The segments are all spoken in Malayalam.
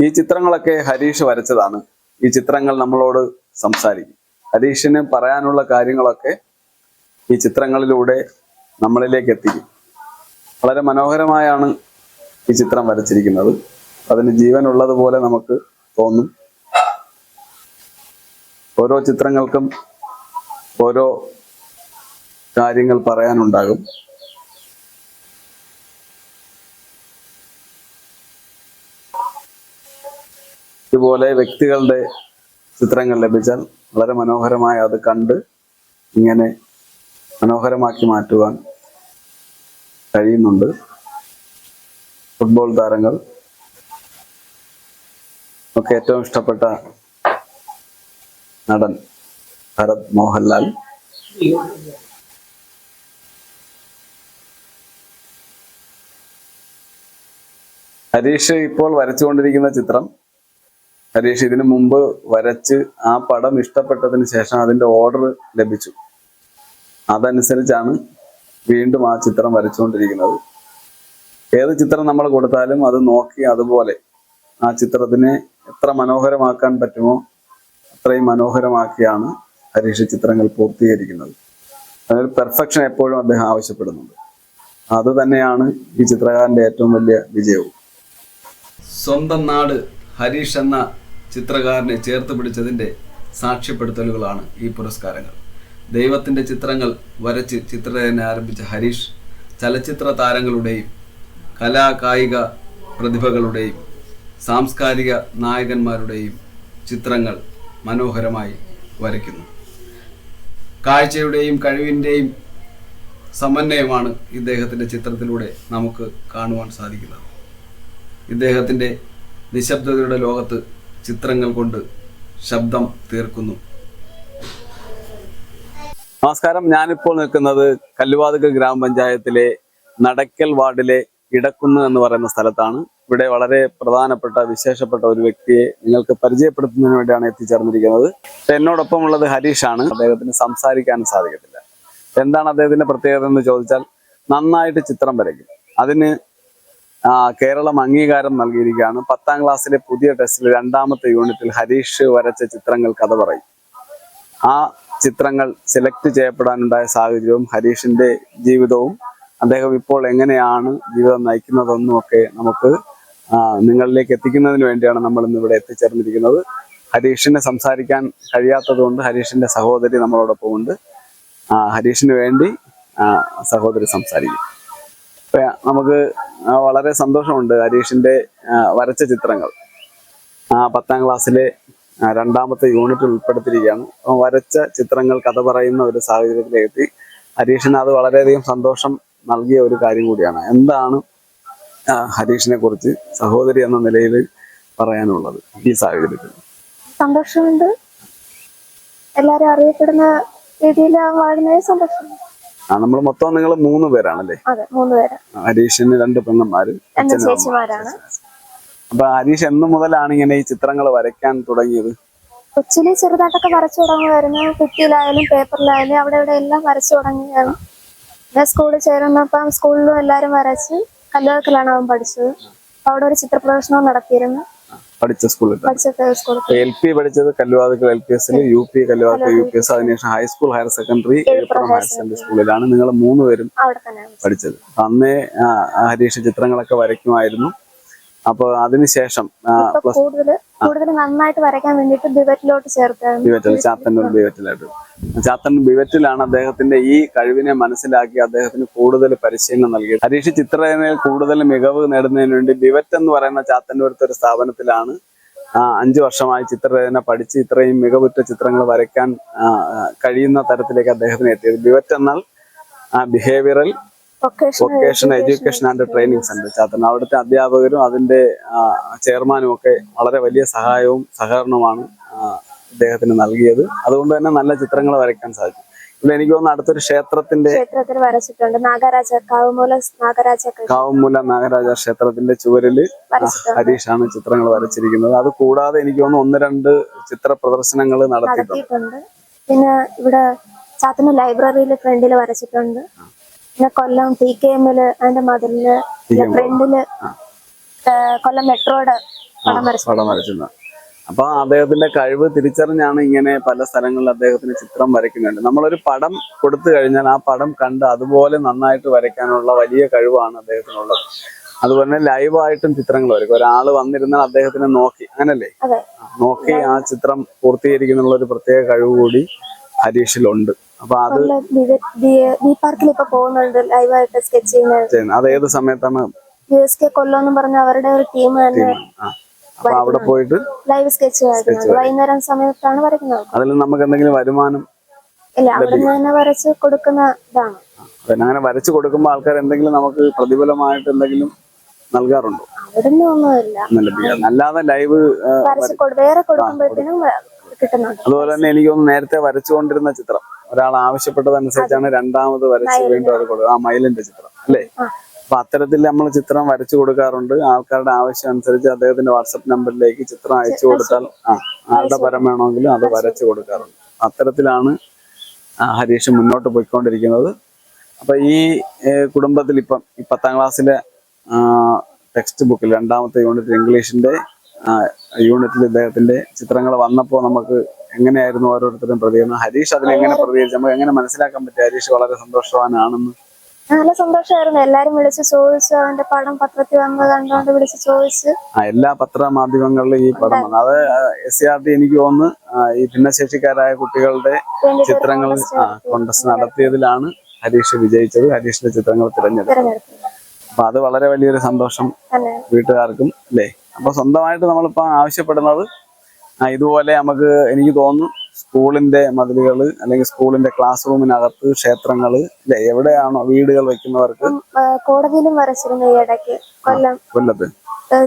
ഈ ചിത്രങ്ങളൊക്കെ ഹരീഷ് വരച്ചതാണ്. ഈ ചിത്രങ്ങൾ നമ്മളോട് സംസാരിക്കും. ഹരീഷിന് പറയാനുള്ള കാര്യങ്ങളൊക്കെ ഈ ചിത്രങ്ങളിലൂടെ നമ്മളിലേക്ക് എത്തിക്കും. വളരെ മനോഹരമായാണ് ഈ ചിത്രം വരച്ചിരിക്കുന്നത്. അതിന് ജീവനുള്ളതുപോലെ നമുക്ക് തോന്നും. ഓരോ ചിത്രങ്ങൾക്കും ഓരോ കാര്യങ്ങൾ പറയാനുണ്ടാകും. ഇതുപോലെ വ്യക്തികളുടെ ചിത്രങ്ങൾ ലഭിച്ചാൽ വളരെ മനോഹരമായ അത് കണ്ട് ഇങ്ങനെ മനോഹരമാക്കി മാറ്റുവാൻ കഴിയുന്നുണ്ട്. ഫുട്ബോൾ താരങ്ങൾ ഒക്കെ ഏറ്റവും ഇഷ്ടപ്പെട്ട നടൻ ഭരത് മോഹൻലാൽ. ഹരീഷ് ഇപ്പോൾ വരച്ചുകൊണ്ടിരിക്കുന്ന ചിത്രം ഹരീഷ് ഇതിനു മുമ്പ് വരച്ച് ആ പടം ഇഷ്ടപ്പെട്ടതിന് ശേഷം അതിന്റെ ഓർഡർ ലഭിച്ചു. അതനുസരിച്ചാണ് വീണ്ടും ആ ചിത്രം വരച്ചുകൊണ്ടിരിക്കുന്നത്. ഏത് ചിത്രം നമ്മൾ കൊടുത്താലും അത് നോക്കി അതുപോലെ ആ ചിത്രത്തിനെ എത്ര മനോഹരമാക്കാൻ പറ്റുമോ അത്രയും മനോഹരമാക്കിയാണ് ഹരീഷ് ചിത്രങ്ങൾ പൂർത്തീകരിക്കുന്നത്. അതൊരു പെർഫെക്ഷൻ എപ്പോഴും അദ്ദേഹം ആവശ്യപ്പെടുന്നുണ്ട്. അത് തന്നെയാണ് ഈ ചിത്രകാരന്റെ ഏറ്റവും വലിയ വിജയവും. സ്വന്തം നാട് ഹരീഷ് എന്ന ചിത്രകാരനെ ചേർത്ത് പിടിച്ചതിന്റെ സാക്ഷ്യപ്പെടുത്തലുകളാണ് ഈ പുരസ്കാരങ്ങൾ. ദൈവത്തിന്റെ ചിത്രങ്ങൾ വരച്ച് ചിത്രരചന ആരംഭിച്ച ഹരീഷ് ചലച്ചിത്ര താരങ്ങളുടെയും കലാ കായിക പ്രതിഭകളുടെയും സാംസ്കാരിക നായകന്മാരുടെയും ചിത്രങ്ങൾ മനോഹരമായി വരയ്ക്കുന്നു. കാഴ്ചയുടെയും കഴിവിന്റെയും സമന്വയമാണ് ഇദ്ദേഹത്തിന്റെ ചിത്രത്തിലൂടെ നമുക്ക് കാണുവാൻ സാധിക്കുന്നത്. ഇദ്ദേഹത്തിന്റെ നിശബ്ദതയുടെ ലോകത്ത് ചിത്രങ്ങൾ കൊണ്ട് ശബ്ദം തീർക്കുന്നു. നമസ്കാരം. ഞാനിപ്പോൾ നിൽക്കുന്നത് കല്ലുവാതുക ഗ്രാമപഞ്ചായത്തിലെ നടക്കൽ വാർഡിലെ ഇടക്കുന്ന് എന്ന് പറയുന്ന സ്ഥലത്താണ്. ഇവിടെ വളരെ പ്രധാനപ്പെട്ട വിശേഷപ്പെട്ട ഒരു വ്യക്തിയെ നിങ്ങൾക്ക് പരിചയപ്പെടുത്തുന്നതിന് വേണ്ടിയാണ് എത്തിച്ചേർന്നിരിക്കുന്നത്. എന്നോടൊപ്പം ഉള്ളത് ഹരീഷാണ്. അദ്ദേഹത്തിന് സംസാരിക്കാനും സാധിക്കത്തില്ല. എന്താണ് അദ്ദേഹത്തിന്റെ പ്രത്യേകത എന്ന് ചോദിച്ചാൽ നന്നായിട്ട് ചിത്രം വരയ്ക്കും. അതിന് കേരളം അംഗീകാരം നൽകിയിരിക്കുകയാണ്. പത്താം ക്ലാസ്സിലെ പുതിയ ടെസ്റ്റിൽ രണ്ടാമത്തെ യൂണിറ്റിൽ ഹരീഷ് വരച്ച ചിത്രങ്ങൾ കഥ പറയും. ആ ചിത്രങ്ങൾ സെലക്ട് ചെയ്യപ്പെടാനുണ്ടായ സാഹചര്യവും ഹരീഷിന്റെ ജീവിതവും അദ്ദേഹം ഇപ്പോൾ എങ്ങനെയാണ് ജീവിതം നയിക്കുന്നതെന്നും ഒക്കെ നമുക്ക് നിങ്ങളിലേക്ക് എത്തിക്കുന്നതിന് വേണ്ടിയാണ് നമ്മൾ ഇന്ന് ഇവിടെ എത്തിച്ചേർന്നിരിക്കുന്നത്. ഹരീഷിനെ സംസാരിക്കാൻ കഴിയാത്തതുകൊണ്ട് ഹരീഷിന്റെ സഹോദരി നമ്മളോടൊപ്പം ഉണ്ട് ഹരീഷിന് വേണ്ടി സഹോദരി സംസാരിക്കും. നമുക്ക് വളരെ സന്തോഷമുണ്ട് ഹരീഷിന്റെ വരച്ച ചിത്രങ്ങൾ. പത്താം ക്ലാസ്സിലെ രണ്ടാമത്തെ യൂണിറ്റ് ഉൾപ്പെടുത്തിയിരിക്കുകയാണ്. വരച്ച ചിത്രങ്ങൾ കഥ പറയുന്ന ഒരു സാഹചര്യത്തിലെത്തി. ഹരീഷിന് അത് വളരെയധികം സന്തോഷം നൽകിയ ഒരു കാര്യം കൂടിയാണ്. എന്താണ് ഹരീഷിനെ കുറിച്ച് സഹോദരി എന്ന നിലയിൽ പറയാനുള്ളത് ഈ സാഹചര്യത്തിൽ? സന്തോഷമുണ്ട്. എല്ലാരും അറിയപ്പെടുന്ന രീതിയിൽ വാഴുന്നതിൽ സന്തോഷമുണ്ട്. ആ നമ്മൾ മൊത്തം നിങ്ങൾ മൂന്ന് പേരാണല്ലേ? അതെ മൂന്ന് പേരാ. ഹരീഷിന് രണ്ട് പെങ്ങന്മാര് രണ്ട് ചേച്ചിമാരാണ്. അപ്പൊ ഹരീഷ് എന്ന് മുതലാണ് ഇങ്ങനെ ഈ ചിത്രങ്ങൾ വരയ്ക്കാൻ തുടങ്ങിയത്? കൊച്ചിലെ ചെറുതായിട്ടൊക്കെ വരച്ചു തുടങ്ങുമായിരുന്നു. കുട്ടിയിലായാലും പേപ്പറിലായാലും അവിടെ ഇവിടെ എല്ലാം വരച്ചു തുടങ്ങിയാണ് പിന്നെ സ്കൂളിൽ ചേരുന്നപ്പം സ്കൂളിലും എല്ലാരും വരച്ച് കല്ലുകൾക്കിലാണ് അവൻ പഠിച്ചത്. അവിടെ ഒരു ചിത്ര പ്രദർശനവും നടത്തിയിരുന്നു. പഠിച്ച സ്കൂളിൽ എൽ പി പഠിച്ചത് കല്ലുവാതുക്കൽ എൽ പി എസിൽ യു പി കല്ലുവാതുക്കൽ യു പി എസ് അതിനുശേഷം high school higher secondary എഴുപ്പുറം higher secondary സ്കൂളിലാണ് നിങ്ങൾ മൂന്ന് പേരും പഠിച്ചത്. അന്നേ ഹരീഷ് ചിത്രങ്ങളൊക്കെ വരയ്ക്കുമായിരുന്നു. അപ്പൊ അതിനുശേഷം പ്ലസ് കൂടുതൽ നന്നായിട്ട് വരയ്ക്കാൻ വേണ്ടിയിട്ട് ബിവറ്റിലോട്ട് ചേർത്തായിരുന്നു ബിവറ്റിൽ ബിവറ്റിലാണ് അദ്ദേഹത്തിന്റെ ഈ കഴിവിനെ മനസ്സിലാക്കി അദ്ദേഹത്തിന് കൂടുതൽ പരിശീലനം നൽകി. ഹരീഷ് ചിത്രരചനയിൽ കൂടുതൽ മികവ് നേടുന്നതിന് വേണ്ടി ബിവറ്റ് എന്ന് പറയുന്ന ചാത്തന്നൂരത്തെ ഒരു സ്ഥാപനത്തിലാണ് അഞ്ചു വർഷമായി ചിത്രരചന പഠിച്ച് ഇത്രയും മികവുറ്റ ചിത്രങ്ങൾ വരയ്ക്കാൻ കഴിയുന്ന തരത്തിലേക്ക് അദ്ദേഹത്തിന് എത്തിയത്. ബിവറ്റ് എന്നാൽ behavioural vocation education and training centre Chathan അവിടുത്തെ അധ്യാപകരും അതിന്റെ ചെയർമാനും ഒക്കെ വളരെ വലിയ സഹായവും സഹകരണവുമാണ് അദ്ദേഹത്തിന് നൽകിയത്. അതുകൊണ്ട് തന്നെ നല്ല ചിത്രങ്ങൾ വരയ്ക്കാൻ സാധിച്ചു ഇവിടെ എനിക്ക് തോന്നുന്നു അടുത്തൊരു ക്ഷേത്രത്തിന്റെ ക്ഷേത്രത്തിൽ വരച്ചിട്ടുണ്ട്. നാഗരാജ കാവുമൂല നാഗരാജ കാവുമൂല നാഗരാജ ക്ഷേത്രത്തിന്റെ ചുവരിൽ ഹരീഷ് ഹരീഷാണ് ചിത്രങ്ങൾ വരച്ചിരിക്കുന്നത്. അത് കൂടാതെ എനിക്ക് തോന്നുന്നു ഒന്ന് രണ്ട് ചിത്ര പ്രദർശനങ്ങൾ നടത്തിയിട്ടുണ്ട്. പിന്നെ ഇവിടെ ചാത്തന ലൈബ്രറിയിൽ ഫ്രണ്ടിൽ വരച്ചിട്ടുണ്ട്. കൊല്ലം ടി കെ എമ്മിൽ അതിന്റെ മതിലിൽ ഫ്രണ്ടിൽ കൊല്ലം മെട്രോയുടെ പടം വരച്ചിരുന്നു. അപ്പൊ അദ്ദേഹത്തിന്റെ കഴിവ് തിരിച്ചറിഞ്ഞാണ് ഇങ്ങനെ പല സ്ഥലങ്ങളിൽ അദ്ദേഹത്തിന് ചിത്രം വരയ്ക്കുന്നുണ്ട് നമ്മളൊരു പടം കൊടുത്തു കഴിഞ്ഞാൽ ആ പടം കണ്ട് അതുപോലെ നന്നായിട്ട് വരയ്ക്കാനുള്ള വലിയ കഴിവാണ് അദ്ദേഹത്തിനുള്ളത്. അതുപോലെ തന്നെ ലൈവായിട്ടും ചിത്രങ്ങൾ വരയ്ക്കും. ഒരാൾ വന്നിരുന്നാൽ അദ്ദേഹത്തിനെ നോക്കി. അങ്ങനല്ലേ? നോക്കി ആ ചിത്രം പൂർത്തീകരിക്കുന്നുള്ള ഒരു പ്രത്യേക കഴിവ് കൂടി ഹരീഷിലുണ്ട്. അപ്പൊ അത് പാർക്കിൽ ഇപ്പൊ പോകുന്നുണ്ട് ലൈവായിട്ട് സ്കെച്ച് ചെയ്യുന്നത്. അത് ഏത് സമയത്താണ്? യു എസ് കെ കൊല്ലം പറഞ്ഞ അവരുടെ ഒരു ടീം തന്നെ. അപ്പൊ അവിടെ പോയിട്ട് ലൈവ് സ്കെച്ച് വരയ്ക്കുന്നത് വൈകുന്നേരം സമയത്താണ് വരയ്ക്കുന്നത്. അതിൽ നമുക്ക് എന്തെങ്കിലും വരുമാനം ഇല്ല അവിടെ തന്നെ വരച്ച് കൊടുക്കുന്ന ഇതാണ്. അങ്ങനെ വരച്ചു കൊടുക്കുമ്പോൾ ആൾക്കാർ എന്തെങ്കിലും നമുക്ക് പ്രതിഫലമായിട്ട് എന്തെങ്കിലും നൽകാറുണ്ടോ? അവിടുന്ന് ഒന്നുമില്ല. അല്ലാതെ ലൈവ് വേറെ കൊടുക്കുമ്പോഴത്തേനും കിട്ടുന്നുണ്ട്. അതുപോലെ തന്നെ എനിക്ക് തോന്നുന്നു നേരത്തെ വരച്ചുകൊണ്ടിരുന്ന ചിത്രം. ഒരാൾ ആവശ്യപ്പെട്ടതനുസരിച്ചാണ് രണ്ടാമത് വരച്ച് വീണ്ടും അത് കൊടുക്കുക. ആ മയിലിന്റെ ചിത്രം അല്ലേ. അപ്പൊ അത്തരത്തിൽ നമ്മൾ ചിത്രം വരച്ചു കൊടുക്കാറുണ്ട്. ആൾക്കാരുടെ ആവശ്യം അനുസരിച്ച് അദ്ദേഹത്തിന്റെ വാട്സപ്പ് നമ്പറിലേക്ക് ചിത്രം അയച്ചു കൊടുത്താൽ ആ ആരുടെ പരം വേണമെങ്കിലും അത് വരച്ചു കൊടുക്കാറുണ്ട്. അത്തരത്തിലാണ് ആ, ഹരീഷ് മുന്നോട്ട് പോയിക്കൊണ്ടിരിക്കുന്നത്. അപ്പൊ ഈ കുടുംബത്തിൽ ഇപ്പം ഈ പത്താം ക്ലാസ്സിലെ ടെക്സ്റ്റ് ബുക്കിൽ രണ്ടാമത്തെ യൂണിറ്റ് ഇംഗ്ലീഷിന്റെ യൂണിറ്റിൽ ഇദ്ദേഹത്തിന്റെ ചിത്രങ്ങൾ വന്നപ്പോൾ നമുക്ക് എങ്ങനെയായിരുന്നു ഓരോരുത്തരും പ്രതികരണം? ഹരീഷ് അതിൽ എങ്ങനെ പ്രതികരിച്ചു? നമുക്ക് എങ്ങനെ മനസ്സിലാക്കാൻ പറ്റും? ഹരീഷ് വളരെ സന്തോഷവാനാണെന്ന്. നല്ല സന്തോഷമായിരുന്നു. എല്ലാരും വിളിച്ച് ചോദിച്ചു അവന്റെ പടം പത്രത്തിൽ വന്നത് കണ്ടുകൊണ്ട് വിളിച്ച് ചോദിച്ച്. ആ എല്ലാ പത്രമാധ്യമങ്ങളിലും ഈ പടം വന്നു. അത് എസ് സി ആർ ടി എനിക്ക് തോന്നുന്നു ഈ ഭിന്നശേഷിക്കാരായ കുട്ടികളുടെ ചിത്രങ്ങൾ കോൺഗ്രസ് നടത്തിയതിലാണ് ഹരീഷ് വിജയിച്ചത്. ഹരീഷിന്റെ ചിത്രങ്ങൾ തിരഞ്ഞെടുത്തത്. അപ്പൊ അത് വളരെ വലിയൊരു സന്തോഷം വീട്ടുകാർക്കും അല്ലേ? അപ്പൊ സ്വന്തമായിട്ട് നമ്മളിപ്പോ ആവശ്യപ്പെടുന്നത് ഇതുപോലെ നമുക്ക് എനിക്ക് തോന്നുന്നു സ്കൂളിന്റെ മതിലുകൾ അല്ലെങ്കിൽ സ്കൂളിന്റെ ക്ലാസ് റൂമിനകത്ത് ക്ഷേത്രങ്ങൾ അല്ലെ എവിടെയാണോ വീടുകൾ വെക്കുന്നവർക്ക് കോടതിയിലും വരച്ചിരുന്നു ഈ ഇടയ്ക്ക്. കൊല്ലം. കൊല്ലത്ത്.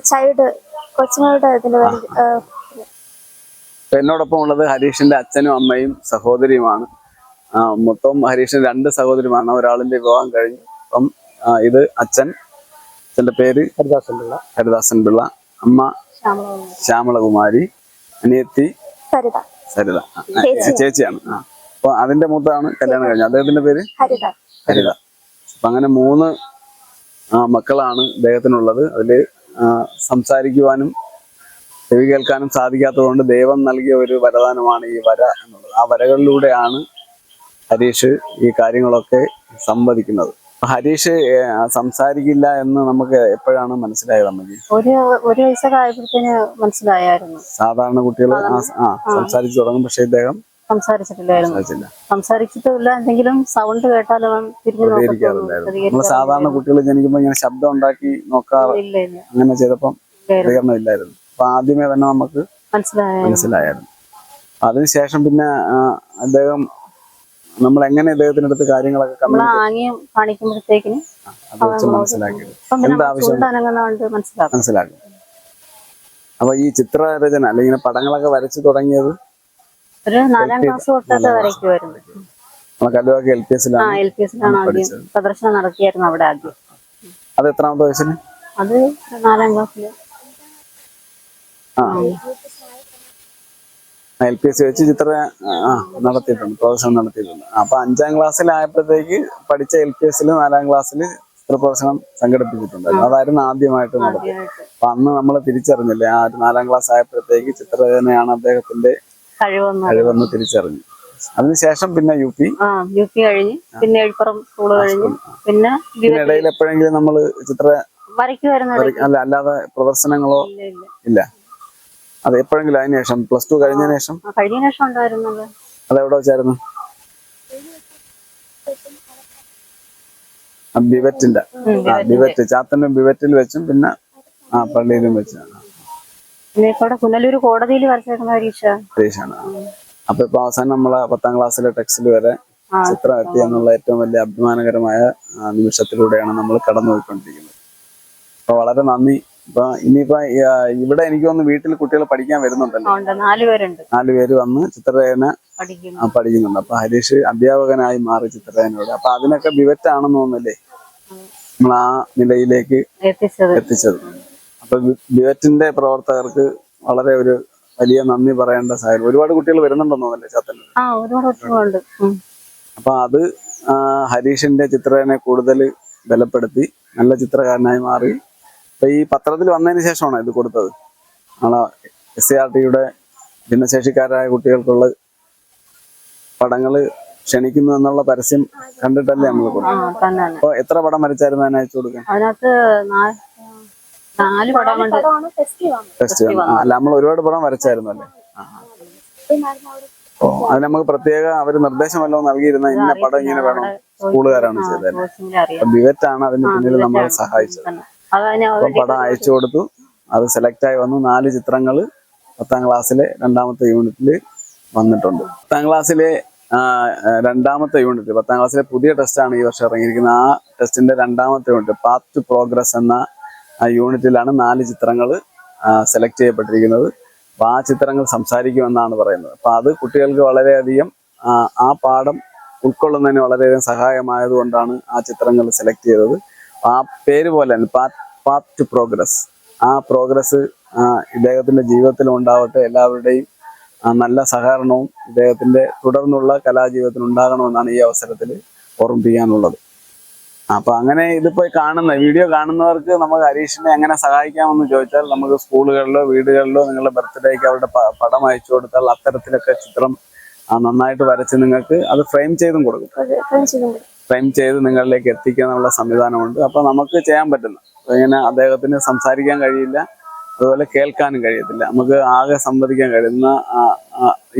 ചൈൽഡ് കൊച്ചുങ്ങളുടെ ഇതിന് എന്നോടൊപ്പം ഉള്ളത് ഹരീഷിന്റെ അച്ഛനും അമ്മയും സഹോദരിയുമാണ്. ആ, മൊത്തം ഹരീഷിന് രണ്ട് സഹോദരിമാരാണ് ഒരാളിന്റെ വിവാഹം കഴിഞ്ഞു. അപ്പം ഇത് അച്ഛൻ അച്ഛന്റെ പേര് ഹരിദാസൻ പിള്ള. ഹരിദാസൻ പിള്ള അമ്മ ശ്യാമളകുമാരി. അനിയത്തി സരിത. സരിത. ചേച്ചിയാണ്. അപ്പൊ അതിന്റെ മൂത്താണ് കല്യാണം കഴിഞ്ഞത്. അദ്ദേഹത്തിന്റെ പേര്? ഹരിത അപ്പൊ അങ്ങനെ മൂന്ന് മക്കളാണ് അദ്ദേഹത്തിനുള്ളത് അതിൽ സംസാരിക്കുവാനും ചെവി കേൾക്കാനും സാധിക്കാത്തതുകൊണ്ട് ദൈവം നൽകിയ ഒരു വരദാനമാണ് ഈ വര എന്നുള്ളത്. ആ വരകളിലൂടെയാണ് ഹരീഷ് ഈ കാര്യങ്ങളൊക്കെ സംവദിക്കുന്നത്. ഹരീഷ് സംസാരിക്കില്ല എന്ന് നമുക്ക് എപ്പോഴാണ് മനസ്സിലായത് നമുക്ക് ഒരു ഒരു വയസ്സൊക്കെ ആയപ്പോഴത്തേന് മനസ്സിലായായിരുന്നു. സാധാരണ കുട്ടികൾ ആ സംസാരിച്ചു തുടങ്ങും. പക്ഷെ ഇദ്ദേഹം സംസാരിച്ചിട്ടില്ലായിരുന്നു. സംസാരിച്ചിട്ടില്ല എന്തെങ്കിലും സൗണ്ട് കേട്ടാലും തിരിഞ്ഞു സാധാരണ കുട്ടികൾ ജനിക്കുമ്പോ ഇങ്ങനെ ശബ്ദം ഉണ്ടാക്കി നോക്കാറ് ഇല്ല ഇല്ല. അങ്ങനെ ചെയ്തപ്പം. പ്രതികരണം ഇല്ലായിരുന്നു. അപ്പൊ ആദ്യമേ തന്നെ നമുക്ക് മനസ്സിലായായിരുന്നു. അതിനുശേഷം പിന്നെ അദ്ദേഹം നമ്മൾ എങ്ങനെ ഇദ്ദേഹത്തിന്റെ അടുത്ത് കാര്യങ്ങളൊക്കെ കാണിക്കുമ്പോഴത്തേക്കിന് മനസ്സിലാക്കും. അപ്പൊ ഈ ചിത്രരചന അല്ലെങ്കിൽ പടങ്ങളൊക്കെ വരച്ചു തുടങ്ങിയത് ഒരു നാലാം ക്ലാസ് തൊട്ടൊക്കെ വരയ്ക്കുമായിരുന്നു കല്ലുവാക്കി എൽ പി എസിലാണ് എൽ പി എസിലാണ് ആദ്യം പ്രദർശനം നടത്തിയായിരുന്നു അവിടെ ആദ്യം. അത് എത്രാമത്തെ വയസ്സിന് അത് നാലാം ക്ലാസ്സിൽ. ആ. എൽ പി എസ് വെച്ച് ചിത്ര നടത്തിയിട്ടുണ്ട് പ്രദർശനം നടത്തിയിട്ടുണ്ട്. അപ്പൊ അഞ്ചാം ക്ലാസ്സിലായപ്പോഴത്തേക്ക് പഠിച്ച എൽ പി എസിൽ നാലാം ക്ലാസ്സിൽ ചിത്ര പ്രദർശനം സംഘടിപ്പിച്ചിട്ടുണ്ടായിരുന്നു അതായിരുന്നു ആദ്യമായിട്ട് നടത്തിയത് അപ്പൊ അന്ന് നമ്മൾ തിരിച്ചറിഞ്ഞില്ലേ ആ ഒരു നാലാം ക്ലാസ് ആയപ്പോഴത്തേക്ക് ചിത്രരചനയാണ് അദ്ദേഹത്തിന്റെ കഴിവൊന്നും കഴിവെന്ന് തിരിച്ചറിഞ്ഞു. അതിനുശേഷം പിന്നെ യു പി. യു പി കഴിഞ്ഞ് പിന്നെ എഴുപ്പുറം സ്കൂൾ കഴിഞ്ഞ് പിന്നെ ഇടയിൽ എപ്പോഴെങ്കിലും നമ്മൾ ചിത്ര വരയ്ക്കുമായിരുന്നു? വര- അല്ല അല്ലാതെ പ്രദർശനങ്ങളോ ഇല്ല. അത് എപ്പോഴെങ്കിലും അതിന് ശേഷം പ്ലസ് ടു കഴിഞ്ഞതിന് ശേഷം? കഴിഞ്ഞ ശേഷം ഉണ്ടായിരുന്നത് അത്. എവിടെ വെച്ചായിരുന്നു? ബിവറ്റിന്റെ ആ ബിവറ്റ്. ചാത്തനും ബിവറ്റിൽ വെച്ചും പിന്നെ ആ പള്ളിയിലും വെച്ചാണ് പുനലൂർ കോടതിയിൽ വരച്ചേക്കുന്ന പരീക്ഷ. പരീക്ഷയാണ്. അപ്പൊ ഇപ്പൊ അവസാനം നമ്മളെ പത്താം ക്ലാസ്സിലെ ടെക്സ്റ്റിൽ വരെ ചിത്രം എത്തി എന്നുള്ള ഏറ്റവും വലിയ അഭിമാനകരമായ നിമിഷത്തിലൂടെയാണ് നമ്മൾ കടന്നുപോയിക്കൊണ്ടിരിക്കുന്നത്. അപ്പൊ വളരെ നന്ദി. ഇപ്പൊ ഇനിയിപ്പോ ഇവിടെ എനിക്ക് തോന്നുന്നു വീട്ടിൽ കുട്ടികൾ പഠിക്കാൻ വരുന്നുണ്ടല്ലോ? നാലുപേര് വന്ന് ചിത്രരചന ആ, പഠിക്കുന്നുണ്ട്. അപ്പൊ ഹരീഷ് അധ്യാപകനായി മാറി ചിത്രരചനയോട് അപ്പൊ അതിനൊക്കെ വിവറ്റാണെന്ന് തോന്നുന്നല്ലേ? നമ്മൾ ആ നിലയിലേക്ക് എത്തിച്ചത്. അപ്പൊ വിവറ്റിന്റെ ബിവറ്റിന്റെ പ്രവർത്തകർക്ക് വളരെ ഒരു വലിയ നന്ദി പറയേണ്ട സാഹചര്യം. ഒരുപാട് കുട്ടികൾ വരുന്നുണ്ടെന്ന് തോന്നല്ലേ ചാത്തന്നൂർ. അപ്പൊ അത് ഹരീഷിന്റെ ചിത്രേനെ കൂടുതൽ ബലപ്പെടുത്തി നല്ല ചിത്രകാരനായി മാറി അപ്പൊ ഈ പത്രത്തിൽ വന്നതിന് ശേഷമാണ് ഇത് കൊടുത്തത്? ആണ് എസ് സി ആർ ടിയുടെ ഭിന്നശേഷിക്കാരായ കുട്ടികൾക്കുള്ള പടങ്ങൾ ക്ഷണിക്കുന്നു എന്നുള്ള പരസ്യം കണ്ടിട്ടല്ലേ നമ്മൾ അപ്പൊ എത്ര പടം വരച്ചായിരുന്നു അതിന് അയച്ചു കൊടുക്കാൻ? അതിനകത്ത് നാ- നാല് പടം കൊണ്ട്. പടമാണ് ഫെസ്റ്റീവ് ടെസ്റ്റ് അല്ല നമ്മൾ ഒരുപാട് പടം വരച്ചായിരുന്നു അല്ലേ? ഓ അത് നമുക്ക് പ്രത്യേക അവർ നിർദ്ദേശം വല്ലതും നൽകിയിരുന്ന ഇന്ന പടം ഇങ്ങനെ വേണം സ്കൂളുകാരാണ് ചെയ്തത് ബിവറ്റ് അതിന് പിന്നിൽ നമ്മളെ സഹായിച്ചത്. പടം അയച്ചു കൊടുത്തു. അത് സെലക്ട് ആയി വന്നു. നാല് ചിത്രങ്ങൾ പത്താം ക്ലാസ്സിലെ രണ്ടാമത്തെ യൂണിറ്റിൽ വന്നിട്ടുണ്ട്. പത്താം ക്ലാസ്സിലെ രണ്ടാമത്തെ യൂണിറ്റ് പത്താം ക്ലാസ്സിലെ പുതിയ ടെസ്റ്റാണ് ഈ വർഷം ഇറങ്ങിയിരിക്കുന്നത്. ആ ടെസ്റ്റിന്റെ രണ്ടാമത്തെ യൂണിറ്റ് പാത്ത് ടു പ്രോഗ്രസ് എന്ന ആ യൂണിറ്റിലാണ് നാല് ചിത്രങ്ങൾ സെലക്ട് ചെയ്യപ്പെട്ടിരിക്കുന്നത്. അപ്പൊ ആ ചിത്രങ്ങൾ സംസാരിക്കുമെന്നാണ് പറയുന്നത്. അപ്പൊ അത് കുട്ടികൾക്ക് വളരെയധികം ആ, ആ പാഠം ഉൾക്കൊള്ളുന്നതിന് വളരെയധികം സഹായമായതുകൊണ്ടാണ് ആ ചിത്രങ്ങൾ സെലക്ട് ചെയ്തത്. ആ പേര് പോലെ പാത്ത് ടു പ്രോഗ്രസ് ആ പ്രോഗ്രസ് ഇദ്ദേഹത്തിന്റെ ജീവിതത്തിൽ ഉണ്ടാവട്ടെ എല്ലാവരുടെയും നല്ല സഹകരണവും ഇദ്ദേഹത്തിന്റെ തുടർന്നുള്ള കലാജീവിതത്തിൽ ഉണ്ടാകണമെന്നാണ് ഈ അവസരത്തിൽ ഓർമ്മിപ്പിക്കാനുള്ളത്. അപ്പൊ അങ്ങനെ ഇതിപ്പോ കാണുന്ന വീഡിയോ കാണുന്നവർക്ക് നമുക്ക് ഹരീഷിനെ എങ്ങനെ സഹായിക്കാമെന്ന് ചോദിച്ചാൽ നമുക്ക് സ്കൂളുകളിലോ വീടുകളിലോ നിങ്ങളുടെ ബർത്ത്ഡേക്ക് അവരുടെ പടം അയച്ചു കൊടുത്താൽ അത്തരത്തിലൊക്കെ ചിത്രം നന്നായിട്ട് വരച്ച് നിങ്ങൾക്ക് അത് ഫ്രെയിം ചെയ്തും കൊടുക്കും. ഫ്രെയിം ചെയ്ത് നിങ്ങളിലേക്ക് എത്തിക്കാനുള്ള സംവിധാനമുണ്ട്. അപ്പൊ നമുക്ക് ചെയ്യാൻ പറ്റുന്ന ഇങ്ങനെ അദ്ദേഹത്തിന് സംസാരിക്കാൻ കഴിയില്ല അതുപോലെ കേൾക്കാനും കഴിയത്തില്ല. നമുക്ക് ആകെ സംവദിക്കാൻ കഴിയുന്ന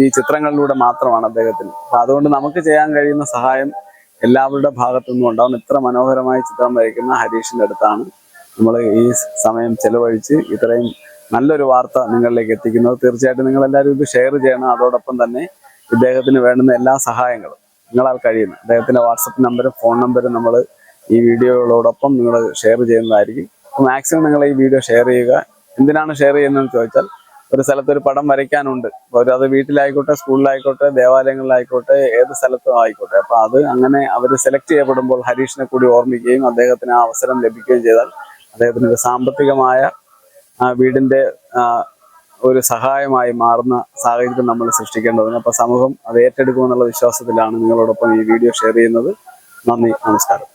ഈ ചിത്രങ്ങളിലൂടെ മാത്രമാണ് അദ്ദേഹത്തിന്. അപ്പൊ അതുകൊണ്ട് നമുക്ക് ചെയ്യാൻ കഴിയുന്ന സഹായം എല്ലാവരുടെ ഭാഗത്തുനിന്നും ഉണ്ടാവും. ഇത്ര മനോഹരമായ ചിത്രം വരയ്ക്കുന്ന ഹരീഷിന്റെ അടുത്താണ്. നമ്മൾ ഈ സമയം ചെലവഴിച്ച് ഇത്രയും നല്ലൊരു വാർത്ത നിങ്ങളിലേക്ക് എത്തിക്കുന്നത്. തീർച്ചയായിട്ടും നിങ്ങൾ എല്ലാവരും ഇത് ഷെയർ ചെയ്യണം. അതോടൊപ്പം തന്നെ ഇദ്ദേഹത്തിന് വേണ്ടുന്ന എല്ലാ സഹായങ്ങളും. നിങ്ങളാൽ കഴിയുന്ന. അദ്ദേഹത്തിന്റെ വാട്സപ്പ് നമ്പരും ഫോൺ നമ്പരും നമ്മൾ ഈ വീഡിയോകളോടൊപ്പം നിങ്ങൾ ഷെയർ ചെയ്യുന്നതായിരിക്കും. മാക്സിമം നിങ്ങൾ ഈ വീഡിയോ ഷെയർ ചെയ്യുക. എന്തിനാണ് ഷെയർ ചെയ്യുന്നതെന്ന് ചോദിച്ചാൽ ഒരു സ്ഥലത്ത് ഒരു പടം വരയ്ക്കാനുണ്ട്. അപ്പോൾ അത് വീട്ടിലായിക്കോട്ടെ സ്കൂളിലായിക്കോട്ടെ ദേവാലയങ്ങളിലായിക്കോട്ടെ ഏത് സ്ഥലത്തും ആയിക്കോട്ടെ. അപ്പോൾ അത് അങ്ങനെ അവർ സെലക്ട് ചെയ്യപ്പെടുമ്പോൾ ഹരീഷിനെ കൂടി ഓർമ്മിക്കുകയും അദ്ദേഹത്തിന് ആ അവസരം ലഭിക്കുകയും ചെയ്താൽ അദ്ദേഹത്തിന് ഒരു സാമ്പത്തികമായ വീടിന്റെ ഒരു സഹായമായി മാറുന്ന സാഹചര്യം നമ്മൾ സൃഷ്ടിക്കേണ്ടതുണ്ട്. അപ്പൊ സമൂഹം അത് ഏറ്റെടുക്കുമെന്നുള്ള വിശ്വാസത്തിലാണ് നിങ്ങളോടൊപ്പം ഈ വീഡിയോ ഷെയർ ചെയ്യുന്നത്. നന്ദി നമസ്കാരം.